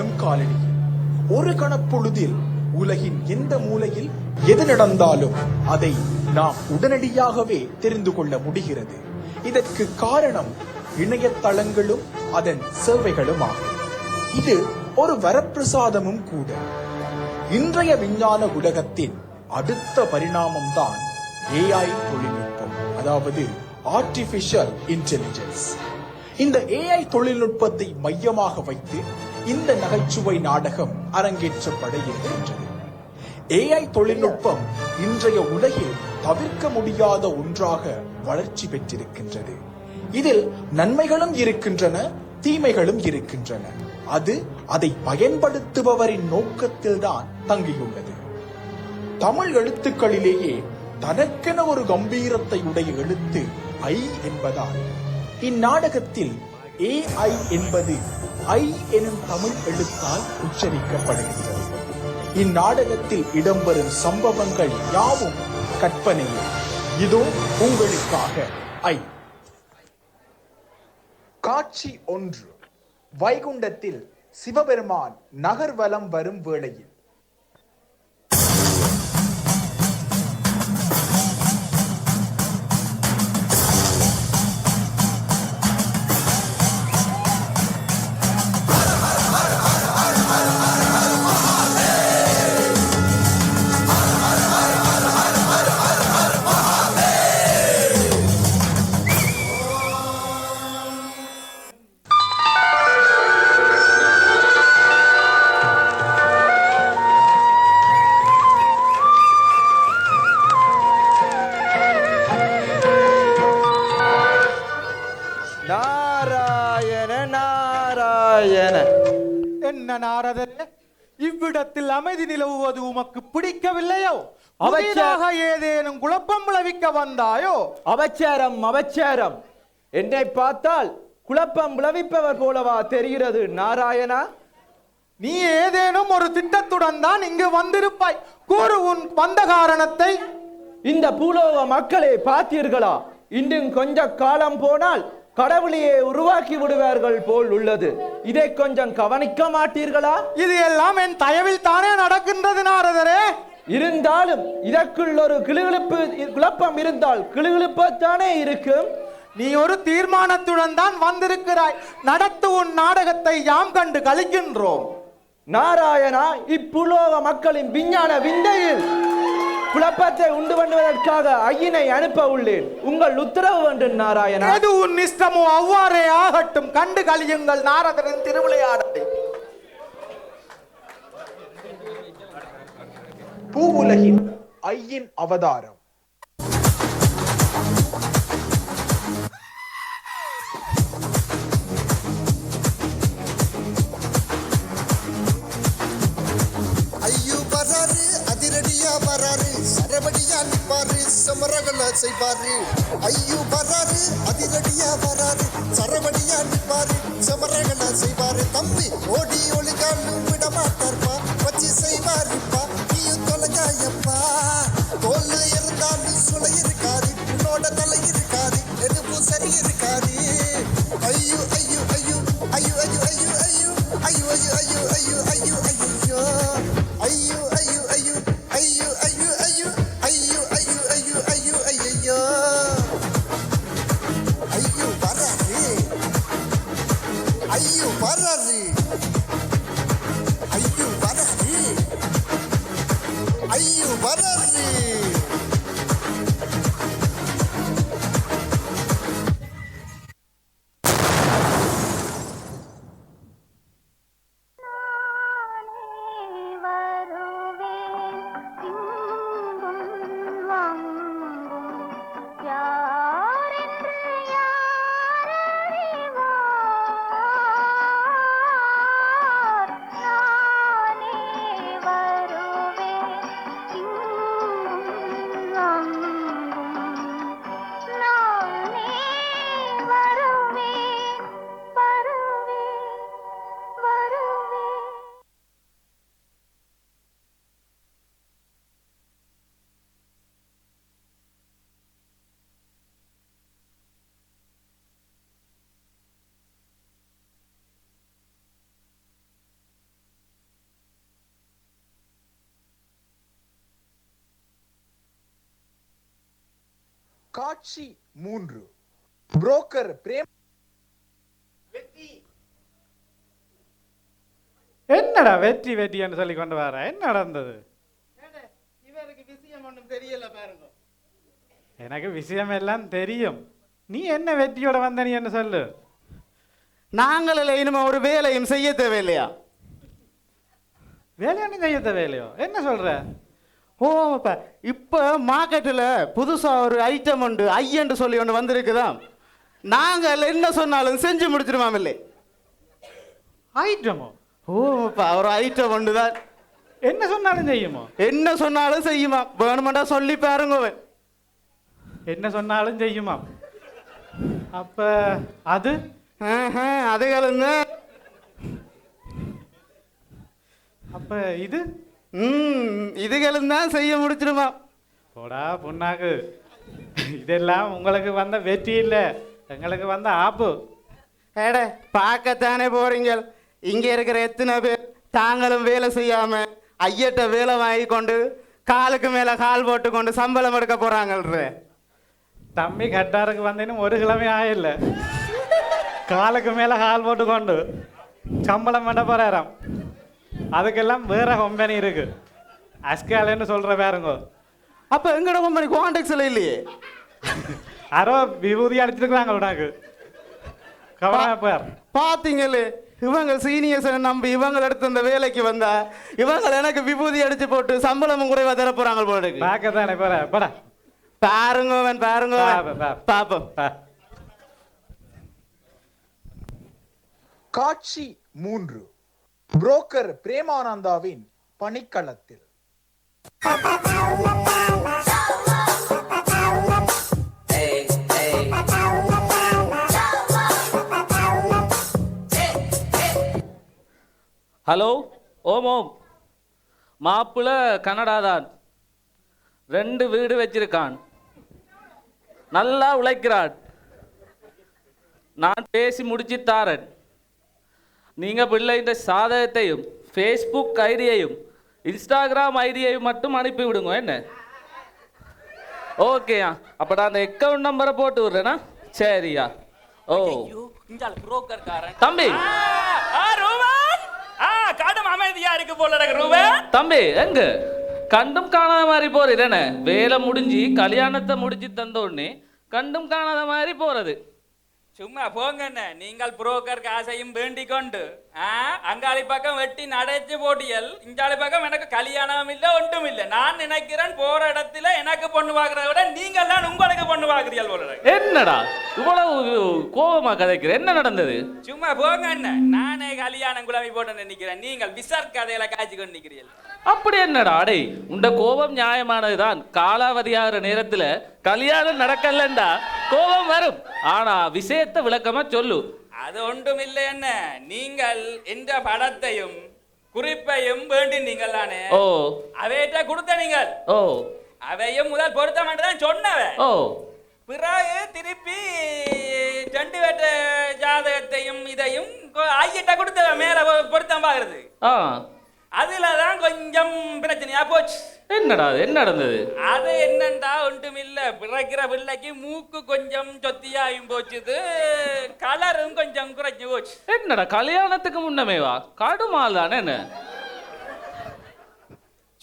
எம்காலனியில் ஒரு கணப்பொழுதில் உலகின் எந்த மூலையில் எது நடந்தாலும் அதை நாம் உடனடியாகவே தெரிந்து கொள்ள முடிகிறது. இதற்கு காரணம் இணையதளங்களும் அதன் சேவைகளும் ஆகும் இது ஒரு வரப்பிரசாதமும் கூட. இன்றைய விஞ்ஞான உலகத்தின் அடுத்த பரிணாமம்தான் ஏஐ தொழில்நுட்பம் அதாவது ஆர்டிபிஷியல் இன்டெலிஜென்ஸ் இந்த ஏஐ தொழில்நுட்பத்தை மையமாக வைத்து இந்த நகைச்சுவை நாடகம் அரங்கேற்றப்பட இருக்கின்றது ஏஐ தொழில்நுட்பம் இன்றைய உலகில் தவிர்க்க முடியாத ஒன்றாக வளர்ச்சி பெற்றிருக்கின்றது. இதில் நன்மைகளும் இருக்கின்றன தீமைகளும் இருக்கின்றன. அது அதை பயன்படுத்துபவரின் நோக்கத்தில் தான் தங்கியுள்ளது. தமிழ் எழுத்துக்களிலேயே தனக்கென ஒரு கம்பீரத்தை உடைய எழுத்து ஐ என்பதால் இந்நாடகத்தில் ஏஐ என்பது ஐ எனும் தமிழ் எழுத்தால் உச்சரிக்கப்படுகிறது. இந்நாடகத்தில் இடம்பெறும் சம்பவங்கள் யாவும் கற்பனையே. இதோ உங்களுக்காக ஐ. காட்சி ஒன்று. வைகுண்டத்தில் சிவபெருமான் நகர்வலம் வரும் வேளையில் என்ன நாரதரே? இவ்விடத்தில் அமைதி நிலவுவது உமக்கு பிடிக்கவில்லையோ? அவச்ச- புதிதாக ஏதேனும் குழப்பம் விளைவிக்க வந்தாயோ? அவச்சாரம் அவச்சாரம். என்னை பார்த்தால் குழப்பம் விளைவிப்பவர் போலவா தெரிகிறது நாராயணா? நீ ஏதேனும் ஒரு திட்டத்துடன் தான் இங்கு வந்திருப்பாய். கூறு உன் வந்த காரணத்தை. இந்த பூலோக மக்களே பார்த்தீர்களா? இன்னும் கொஞ்ச காலம் போனால் கடவுளையே உருவாக்கி விடுவார்கள் போல் உள்ளது. இதை கொஞ்சம் கவனிக்க மாட்டீர்களா? இது எல்லாம் என் தயவில் தானே நடக்கின்றது நாரதரே. இருந்தாலும் இதற்குள் ஒரு கிளுகிழுப்பு குழப்பம் இருந்தால் கிளுகிழுப்பத்தானே இருக்கும். நீ ஒரு தீர்மானத்துடன் தான் வந்திருக்கிறாய். நடத்து உன் நாடகத்தை யாம் கண்டு கழிக்கின்றோம் நாராயணா இப்புலோக மக்களின் விஞ்ஞான விந்தையில் குழப்பத்தை உண்டு பண்ணுவதற்காக ஐயனை அனுப்ப உள்ளேன். உங்கள் உத்தரவு வேண்டும் நாராயணா. எது உன் இஷ்டமோ அவ்வாறே ஆகட்டும். கண்டு கழியுங்கள் நாரதரின் திருவிளையாடலை. பூவுலகின் ஐயின் அவதாரம். செய்வாரு ஐயோ வராரு அதிரடியா வராரு. சரவடியா நிற்பாரு சமரகனா செய்வாரு தம்பி ஓடி ஒளிகாலும் விட மாட்டார் காட்சி மூன்று. புரோக்கர் பிரேம் என்னடா வெற்றி வெற்றின்னு சொல்லி கொண்டு வர? என்ன நடந்தது? இவருக்கு விஷயம் ஒன்றும் தெரியல பாருங்க. எனக்கு விஷயம் எல்லாம் தெரியும். நீ என்ன வெற்றியோட வந்த நீ என்ன சொல்லு. நாங்கள் இல்லை இனிமே ஒரு வேலையும் செய்ய தேவையில்லையா? வேலையான செய்ய தேவையில்லையோ? என்ன சொல்ற? ஓ அப்ப இப்போ மார்க்கெட்டில் புதுசாக ஒரு ஐட்டம் உண்டு ஐயன்னு சொல்லி ஒன்று வந்திருக்குதா? நாங்கள் என்ன சொன்னாலும் செஞ்சு முடிச்சிருமாம் இல்லை ஐட்டமோ ஓ? ஒரு ஐட்டம் உண்டு தான் என்ன சொன்னாலும் செய்யுமோ? என்ன சொன்னாலும் செய்யுமா? வேணுமெண்டா சொல்லி பாருங்க. என்ன சொன்னாலும் செய்யுமா? அப்ப அது? அதுகளும் தான் அப்ப இது? ம் இதுகளும் தான் செய்ய முடிச்சிருமா போடா புண்ணாக்கு. இதெல்லாம் உங்களுக்கு வந்த வெற்றி இல்லை. எங்களுக்கு வந்த ஆப்பு. ஏட பார்க்கத்தானே போறீங்க இங்க இருக்கிற எத்தனை பேர் தாங்களும் வேலை செய்யாம ஐயட்ட வேலை வாங்கி கொண்டு காலுக்கு மேல கால் போட்டு கொண்டு சம்பளம் எடுக்க போறாங்கல்ற தம்பி கட்டாருக்கு வந்தேன்னு ஒரு கிழமை ஆயில்ல. காலுக்கு மேலே கால் போட்டு கொண்டு சம்பளம் பண்ண போறாராம். அதுக்கெல்லாம் வேற கம்பெனி இருக்கு. அஸ்காலன்னு சொல்ற பாருங்க. அப்ப எங்கட கம்பெனி குவான்டெக்ஸ்ல இல்லையே. யாரோ விபூதி அடிச்சிருக்காங்க உனக்கு. கவனமா பார். பாத்தீங்களே இவங்க சீனியர்ஸ் நம்பி இவங்க எடுத்து அந்த வேலைக்கு வந்தா இவங்க எனக்கு விபூதி அடிச்சு போட்டு சம்பளமும் குறைவா தர போறாங்க போல இருக்கு. பார்க்க தானே போற? போடா. பாருங்க பாருங்க. பாப்போம். காட்சி மூன்று. புரோக்கர் பிரேமானந்தாவின் பணிக்களத்தில். ஹலோ ஓம் ஓம். மாப்பிள்ள கனடா தான் ரெண்டு வீடு வச்சிருக்கான். நல்லா உழைக்கிறான் நான் பேசி முடிச்சு தாரன். நீங்கள் பிள்ளை இந்த சாதகத்தையும் ஃபேஸ்புக் ஐடியையும் இன்ஸ்டாகிராம் ஐடியையும் மட்டும் அனுப்பி விடுங்க என்ன ஓகேயா அப்போ நான் அந்த அக்கௌண்ட் நம்பரை போட்டு விடுறேனா? சரியா. ஓ. தம்பி. கடும் அமைதியா இருக்கு போல இருக்கு ரூபன் தம்பி எங்க? கண்டும் காணாத மாதிரி போறது என்ன? வேலை முடிஞ்சு கல்யாணத்தை முடிச்சு தந்த உடனே கண்டும் காணாத மாதிரி போறது. சும்மா போங்கண்ணே. நீங்கள் புரோக்கருக்கு ஆசையும் வேண்டிக் கொண்டு அங்காளி பக்கம் வெட்டி நடைச்சு போட்டியல். இங்காளி பக்கம் எனக்கு கல்யாணம் இல்ல ஒன்றும் இல்ல. நான் நினைக்கிறேன் போற இடத்துல எனக்கு பொண்ணு பாக்குறத விட நீங்கள் தான் உங்களுக்கு பொண்ணு பாக்குறீர்கள் போல. என்னடா? இவ்வளவு கோபமா கதைக்கிற? என்ன நடந்தது? சும்மா போங்க அண்ணன் நானே கல்யாணம் குழம்பி போட்டு நினைக்கிறேன். நீங்கள் விசார் கதையில காய்ச்சி கொண்டு நிக்கிறீர்கள் அப்படி என்னடா? அடே உண்ட கோபம் நியாயமானதுதான். காலாவதியாகிற நேரத்துல கல்யாணம் நடக்கலண்டா? கோபம் வரும். ஆனா விஷயத்தை விளக்கமா சொல்லு. அது ஒன்றும் இல்லை என்ன நீங்கள் எந்த படத்தையும் குறிப்பையும் வேண்டி நீங்கள் தானே? ஓ. அவையிட்ட கொடுத்த நீங்கள். ஓ. அவையும் முதல் பொருத்த தான் சொன்னவன். ஓ. பிறகு திருப்பி ரெண்டு பேட்ட ஜாதகத்தையும் இதையும் ஐயிட்ட கொடுத்தவன். மேல பொருத்தம் பாக்குறது ஆ. அதுல தான் கொஞ்சம் பிரச்சனையா போச்சு. என்னடா அது? என்ன நடந்தது? அது என்னண்டா ஒன்றும் இல்ல பிறக்கிற பிள்ளைக்கு மூக்கு கொஞ்சம் சொத்தியாயும் போச்சுது. கலரும் கொஞ்சம் குறைஞ்சு போச்சு. என்னடா கல்யாணத்துக்கு முன்னமேவா கடுமால் தானே என்ன?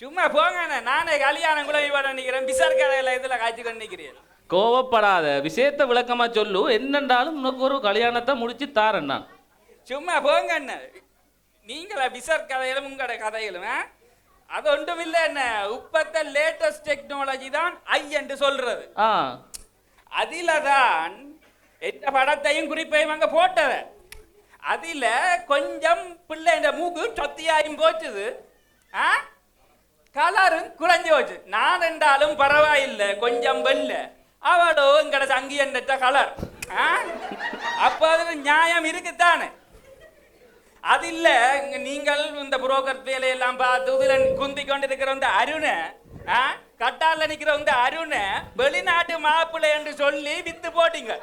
சும்மா போங்க நானே கல்யாணம் கூட வர நிக்கிறேன் பிசார் கடையில இதுல காய்ச்சி கொண்டு கோவப்படாத. விஷயத்தை விளக்கமா சொல்லு. என்னண்டாலும் உனக்கு ஒரு கல்யாணத்தை முடிச்சு தாரேன் நான். சும்மா போங்க என்ன நீங்களா பிசார் கதையிலும் உங்களோட கதையிலும்? அது ஒன்றும் இல்லை என்ன? இப்பத்த லேட்டஸ்ட் டெக்னாலஜி தான் ஐ என்று சொல்றது. அதில தான் எந்த படத்தையும் குறிப்பையும் அங்க போட்டத. அதில கொஞ்சம் பிள்ளை இந்த மூக்கு சொத்தியாயும் போச்சுது ஆ? கலரும் குறைஞ்சு போச்சு. நான் என்றாலும் பரவாயில்லை கொஞ்சம் வெள்ள அவளோ எங்கட சங்கி என்ற கலர் அப்போ அதுல நியாயம் இருக்குத்தானே? அது இல்ல நீங்கள் இந்த புரோக்கர் வேலையெல்லாம் பார்த்து இதுல குந்தி கொண்டிருக்கிற இந்த அருணை ஆ, கட்டால நிக்கிற இந்த அருணை வெளிநாட்டு மாப்பிள்ளை என்று சொல்லி வித்து போட்டீங்க.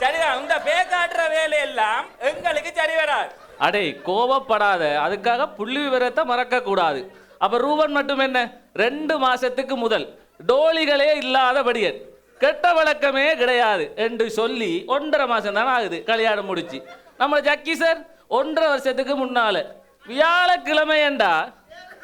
சரிதான் இந்த பேக்காட்டுற வேலையெல்லாம் எங்களுக்கு சரி வராது. அடே கோபப்படாத அதுக்காக புள்ளி விவரத்தை மறக்க கூடாது அப்ப ரூபன் மட்டும் என்ன? ரெண்டு மாசத்துக்கு முதல். டோலிகளே இல்லாத படியன். கெட்ட வழக்கமே கிடையாது என்று சொல்லி ஒன்றரை மாசம் தானே ஆகுது. கல்யாணம் முடிச்சு. நம்ம ஜக்கி சார்? ஒன்றரை வருஷத்துக்கு முன்னால. வியாழக்கிழமை என்றா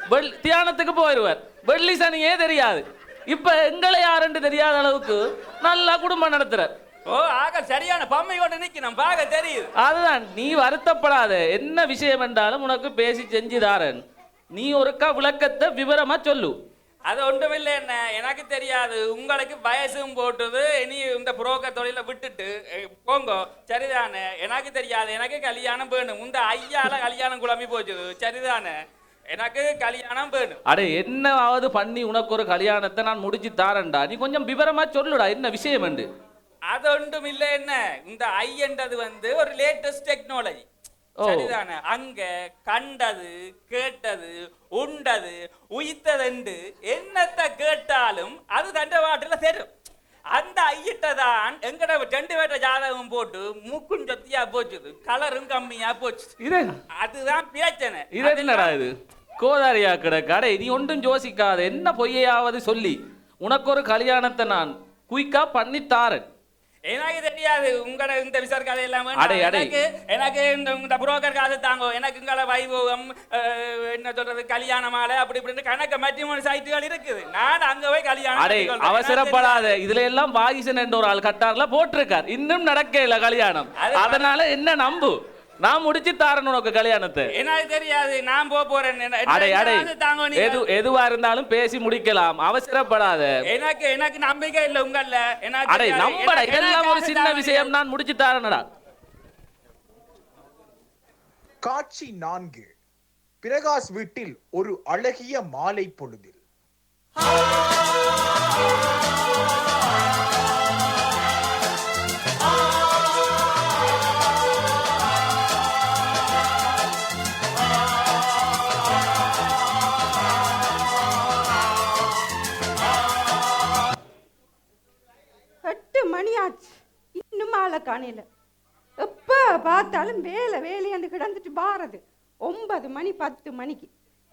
வெள் தியானத்துக்கு போயிடுவார் வெள்ளி சனியே தெரியாது. இப்ப எங்களை யாருன்னு தெரியாத அளவுக்கு நல்லா குடும்பம் நடத்துறார். ஓ ஆக சரியான பொம்மை கொண்டு நிக்கணும் பார்க்க தெரியுது. அதுதான் நீ வருத்தப்படாத. என்ன விஷயம் என்றாலும் உனக்கு பேசி செஞ்சு தாரேன் நீ ஒருக்கா விளக்கத்தை விவரமா சொல்லு. அது ஒன்றுமில்லை என்ன? எனக்கு தெரியாது. உங்களுக்கு வயசும் போட்டுது. இனி இந்த புரோக்கர் தொழிலை விட்டுட்டு போங்க. சரிதானே? எனக்கு தெரியாது. எனக்கு கல்யாணம் வேணும். இந்த ஐயால கல்யாணம் குழம்பி போச்சுது. சரிதானே? எனக்கு கல்யாணம் வேணும். அடே என்னவாவது பண்ணி உனக்கு ஒரு கல்யாணத்தை நான் முடிச்சு தாரேன்டா. நீ கொஞ்சம் விவரமா சொல்லுடா. என்ன விஷயம் என்று? அது ஒன்றும் இல்லை என்ன? இந்த ஐயன்றது வந்து ஒரு லேட்டஸ்ட் டெக்னாலஜி. சரிதானே? அங்க கண்டது கேட்டது உண்டது உயித்ததென்று என்னத்தை கேட்டாலும் அது தண்டவாட்டுல தெரியும் அந்த ஐயிட்ட தான் எங்கட ரெண்டு பேட்ட ஜாதகம் போட்டு மூக்கும் சொத்தியா போச்சுது கலரும் கம்மியா போச்சு அதுதான் பிரச்சனை. இது என்னடா இது? கோதாரியா கிடக்கு. அடே நீ ஒன்றும் யோசிக்காத. என்ன பொய்யையாவது சொல்லி. உனக்கு ஒரு கல்யாணத்தை நான் குயிக்கா பண்ணி தாரேன் எனக்கு தெரியாது. உங்களோட இந்த விசார் கதை எல்லாம். எனக்கு எனக்கு இந்த புரோக்கர் காசு தாங்கோ. எனக்கு இங்கால வைபவம் அஹ், என்ன சொல்றது கல்யாண மாலை அப்படி இப்படின்னு கணக்கு மேட்ரிமோனி சைட்டுகள் இருக்குது. நான் அங்க போய் கல்யாணம். அவசரப்படாத. இதுல எல்லாம் வாகிசன் என்ற ஒரு ஆள் கட்டார்ல போட்டிருக்கார். இன்னும் நடக்கல கல்யாணம். அது- அதனால என்ன நம்பு? நான் முடிச்சு தாரேன் உனக்கு கல்யாணத்தை. எனக்கு தெரியாது நான் போக போறேன் அடே அடே. எது எதுவா இருந்தாலும் பேசி முடிக்கலாம். அவசரப்படாத. எனக்கு எனக்கு நம்பிக்கை இல்ல உங்கள எனக்கு அடே. நம்பட இதெல்லாம் ஒரு சின்ன விஷயம். நான் முடிச்சு தாரேனடா. காட்சி நான்கு. பிரகாஷ் வீட்டில் ஒரு அழகிய மாலை பொழுதில். ஆளை காணையில். எப்போ பார்த்தாலும் வேலை வேலையாண்டு கிடந்துட்டு பாரது ஒன்பது மணி பத்து மணிக்கு.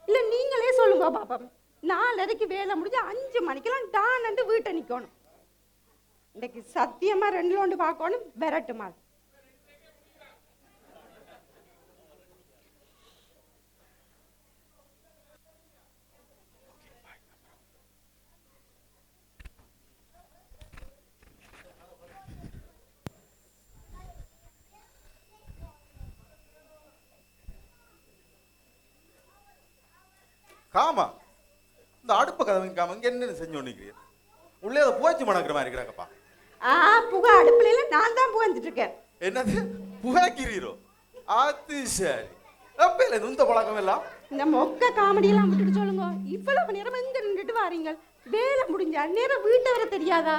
இல்லை நீங்களே சொல்லுங்க பாப்பா நாலரைக்கு வேலை முடிஞ்சு அஞ்சு மணிக்கெல்லாம் டானண்டு வீட்டை நிற்கணும் இன்றைக்கு சத்தியமாக ரெண்டு லோண்டு பார்க்கணும் விரட்டுமா காமா. இந்த அடுப்பு கதவு காம. இங்க என்ன செஞ்சு ஒண்ணுக்கிறீர் உள்ளே அதை போச்சு மணக்கிற மாதிரி இருக்கிறாங்கப்பா. ஆ புகை அடுப்புல எல்லாம் நான் தான் புகஞ்சிட்டு இருக்கேன் என்னது? புகைக்கிறீரோ? அது சரி. எப்ப இல்லை இந்த பழக்கம் எல்லாம்? இந்த மொக்க காமெடியெல்லாம் விட்டுட்டு சொல்லுங்க. இவ்வளவு நேரம் எங்க நின்றுட்டு வாரீங்க? வேலை முடிஞ்சா நேரம் வீட்டை வர தெரியாதா?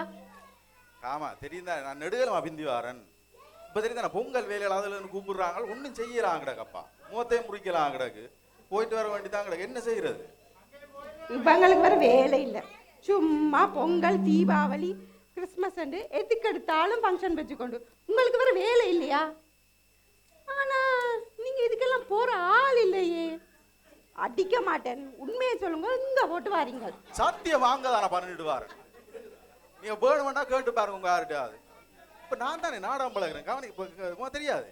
ஆமா தெரியும் தான் நான் நெடுகலமா பிந்தி வாரன். இப்ப தெரியும் தானே பொங்கல் வேலையில் அதில் கூப்பிடுறாங்க ஒன்றும் செய்யலாம் கிடக்கப்பா மூத்தையும் முடிக்கலாம் கிடக்கு போயிட்டு வர வேண்டியதான் கிடக்கு என்ன செய்யறது இவங்களுக்கு வேற வேலை இல்லை சும்மா பொங்கல் தீபாவளி கிறிஸ்மஸ் எதுக்கு எடுத்தாலும் ஃபங்க்ஷன் வச்சுக்கொண்டு உங்களுக்கு வேற வேலை இல்லையா ஆனா நீங்க இதுக்கெல்லாம் போற ஆள் இல்லையே அடிக்க மாட்டேன் உண்மையை சொல்லுங்க இங்க போட்டு வாரீங்க சத்தியம் வாங்க தானே பண்ணிட்டு வாரேன் நீங்க வேணுமெண்டா கேட்டு பாருங்க உங்க யார்கிட்டயாவது இப்ப நான் தானே நாடாம் பழகிறேன் கவனி இப்போ உனக்கு தெரியாது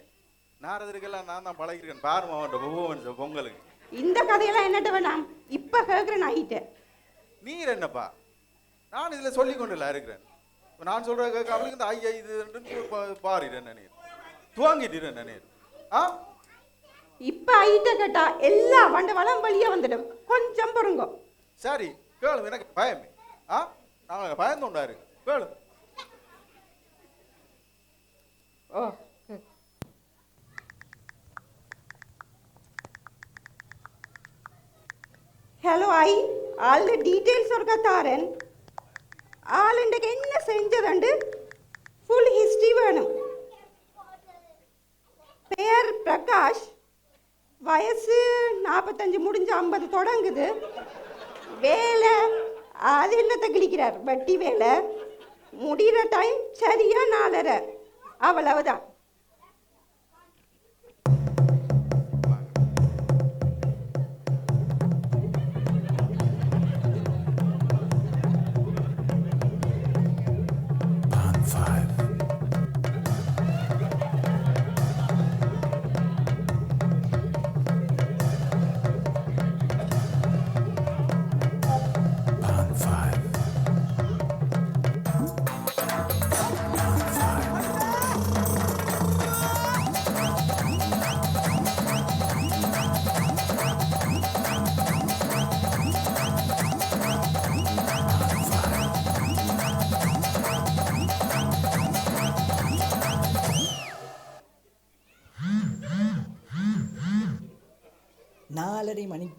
நாரதருக்கெல்லாம் நான் தான் பழகிருக்கேன் பாருமா பகவான் பொங்கலுக்கு இந்த கதையெல்லாம் என்னட்ட வேணாம் இப்ப கேட்குறேன் ஆயிட்டேன் நீர் என்னப்பா? நான் இதுல சொல்லி கொண்டுல இருக்கிறேன் நான் சொல்ற கேட்க அவளுக்கு இந்த ஐயா இது பாருறேன் நீர் துவாங்கிட்டு நீர் ஆ? இப்ப ஐட்ட கேட்டா எல்லா வண்டவளம் வெளியே வந்துடும். கொஞ்சம் பொறுங்க. சரி கேளு எனக்கு பயமே. ஆ? நாங்கள் பயந்தோண்டா இருக்கு கேளு. ஓ ஹலோ ஐ ஆளுடைய டீட்டெயில்ஸ் ஒருக்கா தாரன் ஆள் இன்றைக்கு என்ன செஞ்சதுண்டு ஃபுல் ஹிஸ்ட்ரி வேணும் பேர் பிரகாஷ் வயசு நாற்பத்தஞ்சு முடிஞ்சு ஐம்பது தொடங்குது வேலை அது என்னத்தை கிழிக்கிறார் வட்டி வேலை முடிகிற டைம் சரியாக நாலரை அவ்வளவுதான்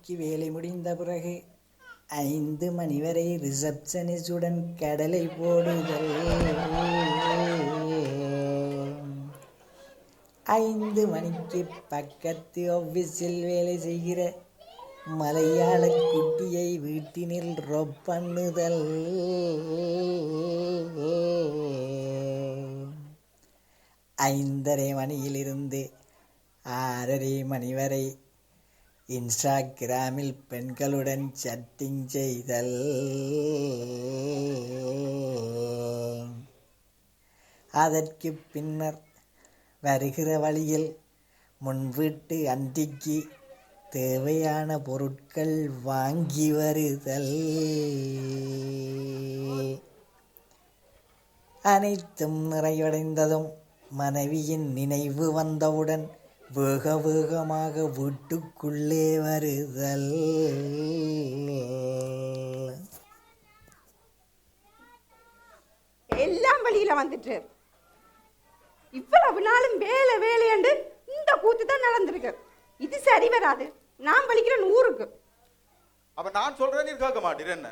மணிக்கு வேலை முடிந்த பிறகு ஐந்து மணி வரை ரிசப்ஷனிஸ்டுடன் கடலை போடுதல் ஐந்து மணிக்கு பக்கத்து ஆஃபீஸில் வேலை செய்கிற மலையாள குட்டியை வீட்டினில் ரொப்பண்ணுதல். ஐந்தரை மணியிலிருந்து ஆறரை மணி வரை இன்ஸ்டாகிராமில் பெண்களுடன் சட்டிங் செய்தல். அதற்கு பின்னர் வருகிற வழியில் முன்வீட்டு அண்டிக்கு தேவையான பொருட்கள் வாங்கி வருதல். அனைத்தும் நிறைவடைந்ததும் மனைவியின் நினைவு வந்தவுடன் வேக வேகமாக வீட்டுக்குள்ளே வருதல். எல்லாம் வழியில வந்துட்டு. இவ்வளவு நாளும் வேலை வேலையண்டு இந்த கூத்து தான் நடந்திருக்கு. இது சரி வராது. நான் வலிக்கிறேன் ஊருக்கு. அப்ப நான் சொல்றேன் நீ கேட்க மாட்டீர் என்ன?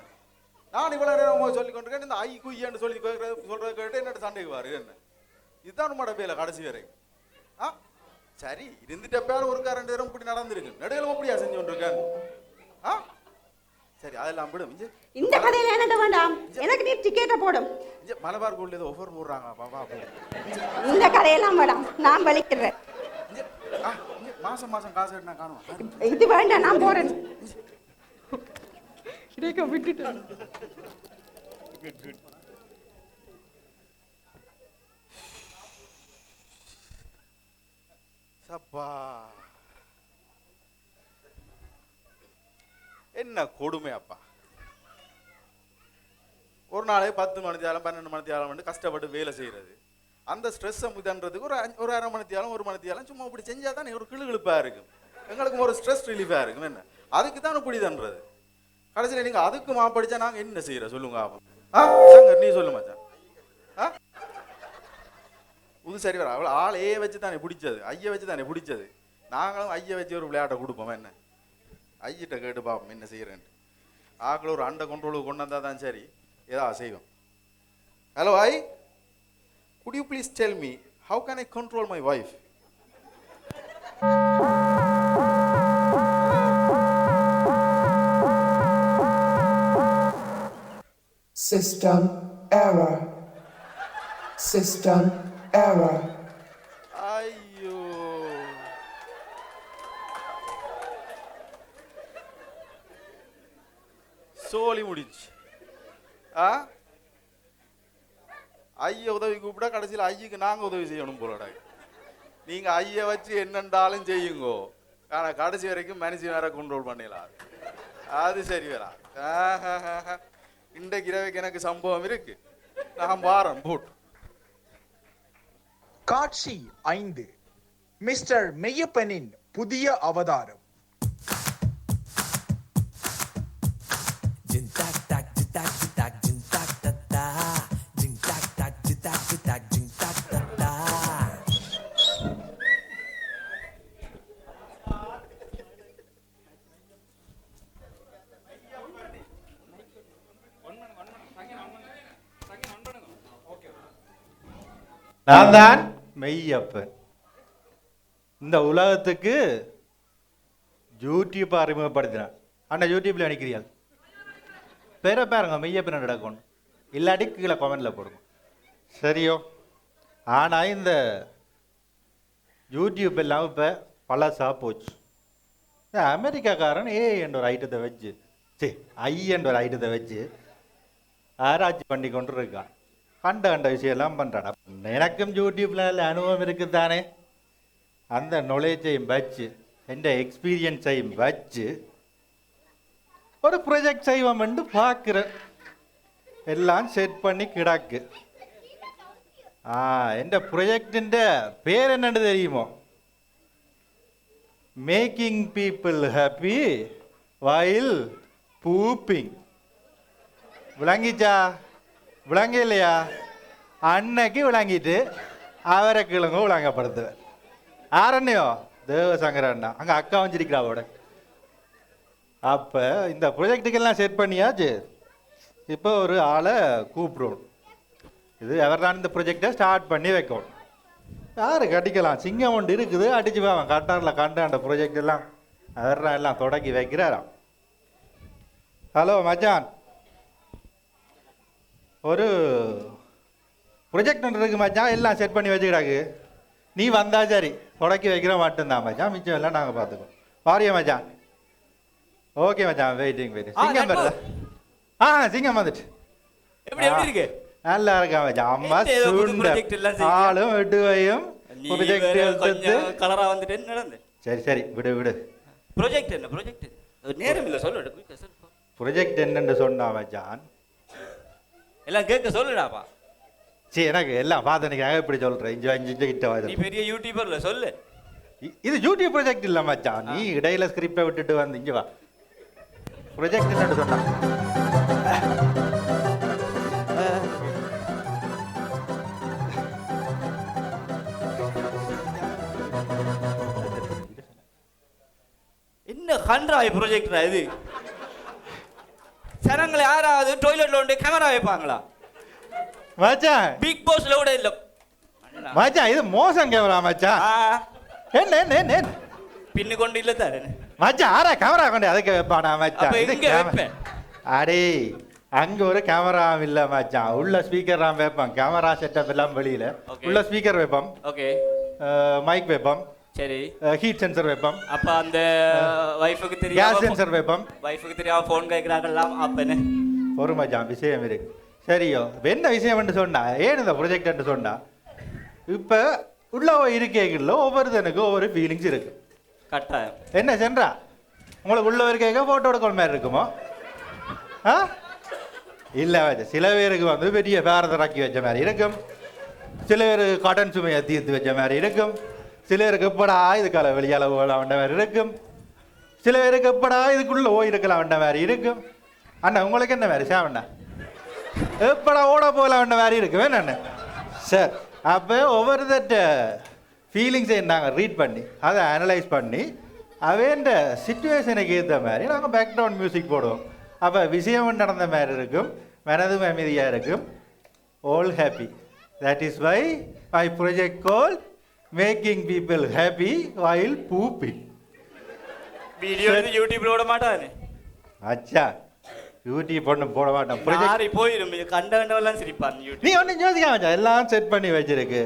நான் இவ்வளவு நேரம் உங்க சொல்லி கொண்டிருக்கேன் இந்த ஐ குய்யன்னு சொல்லி கேட்கறது சொல்றத கேட்டு என்னோட சண்டைக்கு வாரு என்ன? இதுதான் உங்களோட வேலை கடைசி வரை. ஆ? சரி இருந்துட்ட பேர் ஒரு ரெண்டு நேரம் இப்படி நடந்திருக்கு நடுவில் அப்படியா செஞ்சு கொண்டிருக்கேன் ஆ? சரி அதெல்லாம் விடும். இந்த கடையில என்னட்ட வேண்டாம்? எனக்கு நீ டிக்கெட்டை போடும் மலபார் கோல்டு ஏதோ ஒஃபர் போடுறாங்க. பாப்பா இந்த கடையெல்லாம் வேண்டாம். நான் வலிக்கிறேன். மாசம் மாசம் காசு நான் காணுவேன் இது வேண்டாம் நான் போறேன். விட்டுட்டேன். சப்பா. என்ன கொடுமை அப்பா ஒரு நாளே பத்து மணி தியாலம் பன்னெண்டு மணி தியாலம் வந்து கஷ்டப்பட்டு வேலை செய்யறது. அந்த ஸ்ட்ரெஸ்ஸை முதன்றதுக்கு ஒரு ஒரு அரை மணி தியாலம் ஒரு மணி தியாலம் சும்மா இப்படி செஞ்சால் தானே ஒரு கிளுகிழுப்பாக இருக்கும். எங்களுக்கு ஒரு ஸ்ட்ரெஸ் ரிலீஃபாக இருக்கும். என்ன? அதுக்கு தான் இப்படி தன்றது கடைசியில் நீங்கள் அதுக்கு மாப்படிச்சா நாங்கள் என்ன செய்யறோம்? சொல்லுங்க ஆ? சங்கர் நீ சொல்லு மச்சான். ஆ? புது சரி வர அவள் ஆளையே வச்சு தானே பிடிச்சது. ஐயை வச்சு தானே பிடிச்சது. நாங்களும் ஐயை வச்சு ஒரு விளையாட்டை கொடுப்போம் என்ன? ஐயிட்ட கேட்டு பார்ப்போம் என்ன செய்கிறேன்ட்டு ஆக்கள் ஒரு அண்டை கண்ட்ரோலுக்கு கொண்டு வந்தால் தான் சரி. ஏதாவது செய்வோம் hello I could you please tell me how can I control my wife System error. System error. ஐயோ சோலி முடிஞ்சு. ஆ? ஐய உதவி கூப்பிட்டா கடைசியில் ஐயுக்கு நாங்கள் உதவி செய்யணும் போலடா. நீங்கள் ஐயை வச்சு என்னென்றாலும் செய்யுங்கோ. ஆனால் கடைசி வரைக்கும் மனுஷன் வேற கண்ட்ரோல் பண்ணிடலாம். அது சரி வரா இன்றைக்கு இரவுக்கு எனக்கு சம்பவம் இருக்கு. நான் வாரேன் போட்டு. காட்சி ஐந்து மிஸ்டர் மெய்யப்பனின் புதிய அவதாரம் நான் தான் மெய்யப்பன் இந்த உலகத்துக்கு யூடியூப் அறிமுகப்படுத்தினான். அண்ணா யூடியூப்ல நினைக்கிறீர்கள் பேரை பாருங்க மெய்யப்பன் நடக்கும் இல்லாட்டி கீழே கமெண்ட்ல போடுங்க. சரியோ? ஆனால் இந்த யூடியூப் எல்லாம் இப்போ பழசா போச்சு. இந்த அமெரிக்காக்காரன் ஏ என்ற ஒரு ஐட்டத்தை வச்சு சரி ஐ என்ற ஒரு ஐட்டத்தை வச்சு ஆராய்ச்சி பண்ணி கொண்டு இருக்கான் கண்ட கண்ட விஷயம் எல்லாம் பண்ணுறான் எனக்கும் யூடியூப்ல நல்ல அனுபவம் இருக்குது தானே அந்த நாலேஜையும் வச்சு எந்த எக்ஸ்பீரியன்ஸையும் வச்சு ஒரு ப்ரொஜெக்ட் செய்வோம்னு பார்க்குறேன் எல்லாம் செட் பண்ணி கிடக்கு. ஆ எந்த ப்ரொஜெக்டின் பேர் என்னன்னு தெரியுமோ? Making people happy while pooping விளங்கிச்சா? விளங்க இல்லையா? அன்னைக்கு விளங்கிட்டு அவரை கிழங்கும் விளங்கப்படுத்துவேன். ஆரண்யோ? தேவசங்கர அண்ணா. அங்கே அக்கா வச்சிருக்கிறா அவட அப்போ இந்த ப்ரொஜெக்டுக்கெல்லாம் செட் பண்ணியாச்சு. இப்போ ஒரு ஆளை கூப்பிடுவோம் இது அவர் தான் இந்த ப்ரொஜெக்டை ஸ்டார்ட் பண்ணி வைக்கணும் யார் கட்டிக்கலாம்? சிங்கம் ஒன்று இருக்குது. அடிச்சு போவான் கட்டாரில் கண்ட அந்த ப்ரொஜெக்ட் எல்லாம் அவர் எல்லாம் தொடக்கி வைக்கிறாராம். ஹலோ மச்சான். ஒரு ப்ரொஜெக்ட் ஒன்று இருக்கு மச்சான். எல்லாம் செட் பண்ணி வச்சுக்கிறாக்கு நீ வந்தா சரி. தொடக்கி வைக்கிற மட்டும்தான் மச்சான். மிச்சம் எல்லாம் நாங்கள் பார்த்துக்கோம் பாரியா மச்சான். ஓகே மச்சான். வெயிட்டிங் வெயிட்டிங் சிங்கம். வருதா ஆ சிங்கம் வந்துட்டு. எப்படி எப்படி இருக்கு? நல்லா இருக்கா மச்சான். அம்மா சுண்ட? ஆளும் வெட்டுவையும் நீ ப்ரொஜெக்ட் கொஞ்சம் கலரா வந்துட்டு நடந்து சரி சரி. விடு விடு. ப்ரொஜெக்ட் என்ன? ப்ரொஜெக்ட் நேரம் இல்ல. சொல்லு. ப்ரொஜெக்ட் என்னன்னு சொன்னா மச்சான். எல்லாம் கேட்க சொல்லுடாப்பா. சரி எனக்கு எல்லாம் பார்த்து இப்படி சொல்றேன். இஞ்சு அஞ்சு இஞ்சு கிட்ட நீ வருது பெரிய யூடியூபர்ல சொல்லு. இது யூடியூப் ப்ராஜெக்ட் இல்ல மச்சான். நீ இடையில ஸ்கிரிப்டை விட்டுட்டு வந்து இங்க வா. ப்ரொஜெக்ட் என்னன்னு சொன்னா. என்ன கன்றாய் ப்ரொஜெக்டரா இது? ஜனங்களை யாராவது டாய்லெட்ல கொண்டு கேமரா வைப்பாங்களா? மச்சான். பிக் பாஸ்ல கூட இல்ல. மச்சான் இது மோசம் கேமரா மச்சான். என்ன என்ன என்ன? பின்னு கொண்டு இல்ல தாரு மச்சான் ஆரா கேமரா கொண்டு அதுக்கு வைப்பானா மச்சான்? இது வைப்பேன்? அடே அங்க ஒரு கேமரா இல்ல மச்சான். உள்ள ஸ்பீக்கர் வைப்பான் கேமரா செட்டப் எல்லாம் வெளியில. உள்ள ஸ்பீக்கர் வைப்போம். ஓகே மைக் வைப்போம். சரி. ஹீட் சென்சர் வைப்போம். அப்ப அந்த வைஃபுக்கு கேஸ் தெரியாம சென்சர் வைப்போம். வைஃபுக்கு தெரியாம போன் கேக்குறாங்கலாம் அப்ப என்ன? ஒரு மச்சான் விஷயம் இருக்கு. சரியோ என்ன விஷயம் சொன்னா ஏன் இந்த ப்ரொஜெக்ட் சொன்னா இப்ப உள்ள இருக்கைகள்ல ஒவ்வொருத்தனுக்கும் ஒவ்வொரு ஃபீலிங்ஸ் இருக்கு. கட்டாயம். என்ன சென்றா? உங்களுக்கு உள்ள இருக்கைக போட்டோ எடுக்கிற மாதிரி இருக்குமோ? ஆ? இல்லை சில பேருக்கு வந்து பெரிய பேரத்தை இறக்கி வச்ச மாதிரி இருக்கும். சில பேர் கடன் சுமையை தீர்த்து வச்ச மாதிரி இருக்கும். சிலருக்கு எப்படா இதுக்கால வெளியால போகலாம் வேண்ட மாதிரி இருக்கும். சில பேருக்கு எப்படா இதுக்குள்ள ஓய் இருக்கலாம் வேண்ட மாதிரி இருக்கும். அண்ணா உங்களுக்கு என்ன மாதிரி சேவண்ணா எப்படா ஓட போகலாம் வேண்ட மாதிரி இருக்கும். என்ன சார் அப்போ ஒவ்வொருத்தட்ட ஃபீலிங்ஸை நாங்கள் ரீட் பண்ணி அதை அனலைஸ் பண்ணி அவேண்ட சுச்சுவேஷனுக்கு ஏற்ற மாதிரி நாங்கள் பேக்ரவுண்ட் மியூசிக் போடுவோம். அப்போ விஷயம் நடந்த மாதிரி இருக்கும் மனதும் அமைதியாக இருக்கும். All happy. That is why my project called making people happy while pooping. Video எடுத்து யூடியூப்ல விட மாட்டானே அச்சா யூடியூப் ஒன்றும் போட மாட்டேன் மாறி போயிரும் இது கண்ட கண்டவெல்லாம் சிரிப்பான் நீ ஒன்றும் யோசிக்க வேண்டாம் எல்லாம் செட் பண்ணி வச்சிருக்கு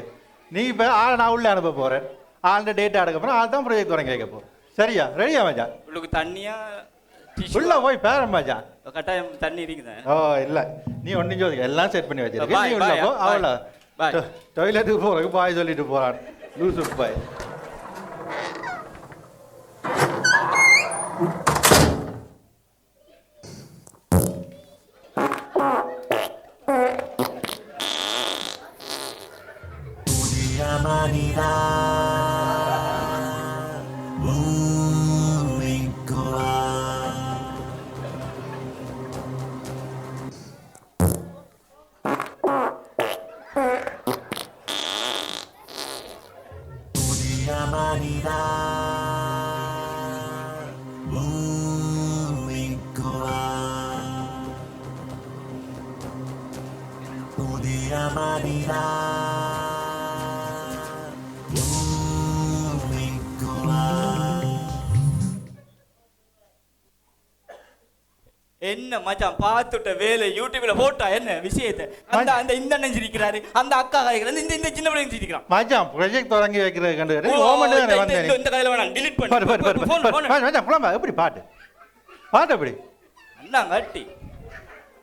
நீ இப்போ ஆளை நான் உள்ளே அனுப்ப போகிறேன் ஆள்கிட்ட டேட்டா எடுக்க போகிறேன் ஆள் தான் ப்ரொஜெக்ட் வரேன் கேட்க போகிறேன் சரியா ரெடியா மச்சான் உங்களுக்கு தண்ணியா உள்ள போய் பேரம் மச்சான் கட்டாயம் தண்ணி இருக்குதா ஓ இல்லை நீ ஒன்றும் யோசிக்க எல்லாம் செட் பண்ணி வச்சிருக்கு நீ உள்ள போ. அவ்வளோ. டாய்லெட்டுக்கு போகிறதுக்கு பாய் சொல்லிட்டு போகிறான் லூசு பாய் என்ன மச்சான் பார்த்துட்ட வேலை யூடியூப்ல போட்டா என்ன விஷயத்தை? அந்த அந்த இந்த அண்ணன் சிரிக்கிறாரு அந்த அக்கா காய்க்கிறாரு இந்த இந்த சின்ன பிள்ளைங்க சிரிக்கிறான். மச்சான் ப்ரொஜெக்ட் தொடங்கி வைக்கிறது கண்டு ஓ, ஓமண்டு இந்த- இந்த- வந்தேன். இந்த- கையில வேணாம் delete பண்ணு. பாரு பாரு பாரு மச்சான் புலம்பா எப்படி பாட்டு? பாட்டு எப்படி? அண்ணா கட்டி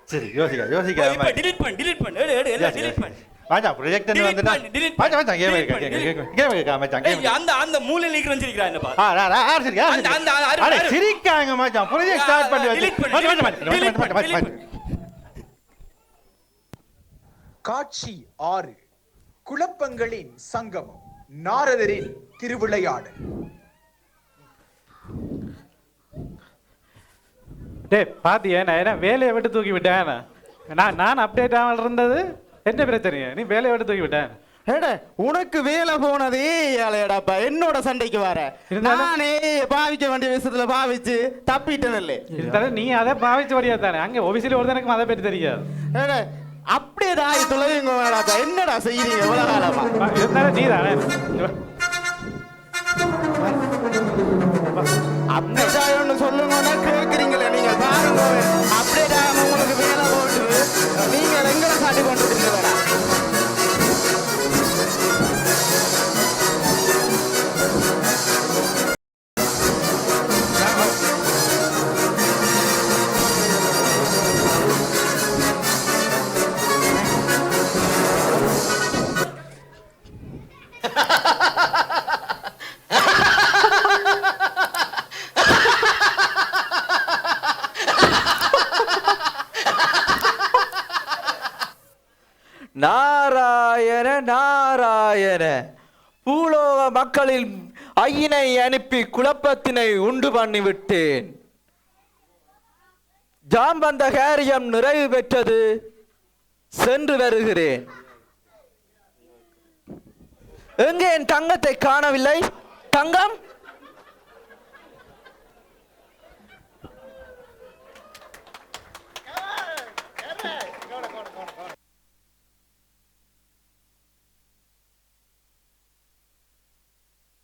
சரி யோசிக்க யோசிக்க delete பண்ணு delete பண்ணு. எடு எடு delete பண்ணு. மச்சான் ப்ரொஜெக்ட் Delete வந்துட்டா பண்ணு, delete மச்சான் மச்சான் கேம் இருக்கா கேம் இருக்கா கேம் இருக்கா மச்சான் கேம் அந்த அந்த மூலையில இருக்கிறவன் சிரிக்கிறான் என்ன பாரு. ஆ ரா யார் சிரிக்கா அந்த- அந்த- அட. சிரிக்காங்க மச்சான் ப்ரொஜெக்ட் ஸ்டார்ட் பண்ணி வச்சு. மச்சான் மச்சான் மச்சான் காட்சி ஆறு. குழப்பங்களின் சங்கமம் நாரதரின் திருவிளையாடல். டேய் பாத்தியா நான் என்ன வேலையை விட்டு தூக்கி விட்டேன் நான் நான் அப்டேட் ஆகாமல் இருந்தது? என்ன பிரச்சனைங்க நீ வேலையை விட்டு தூக்கி விட்டேன் ஏடா உனக்கு வேலை போனதே ஏழையடாப்பா. என்னோட சண்டைக்கு வர. நானே பாவிக்க வேண்டிய விஷயத்துல பாவிச்சு தப்பிட்டேன் இல்லை நீ அதை பாவிச்சு வழியா தானே? அங்கே ஒபிசியில் ஒருத்தனுக்கும் அதை பற்றி தெரியாது. ஏடா அப்படியே தாய் துளையுங்க வேடாப்பா என்னடா செய்யறீங்க எவ்வளவு காலமா? இருந்தாலும் நீ தானே? அப்படியே ஒன்று சொல்லுங்கன்னா கேட்குறீங்களே நீங்க பாருங்க. அப்படியே உங்களுக்கு வேலை போட்டு நீங்க எங்களை மக்களில் ஐயினை அனுப்பி குழப்பத்தினை உண்டு பண்ணிவிட்டேன். ஜாம் வந்த காரியம் நிறைவு பெற்றது. சென்று வருகிறேன். எங்கே என் தங்கத்தை காணவில்லை? தங்கம்?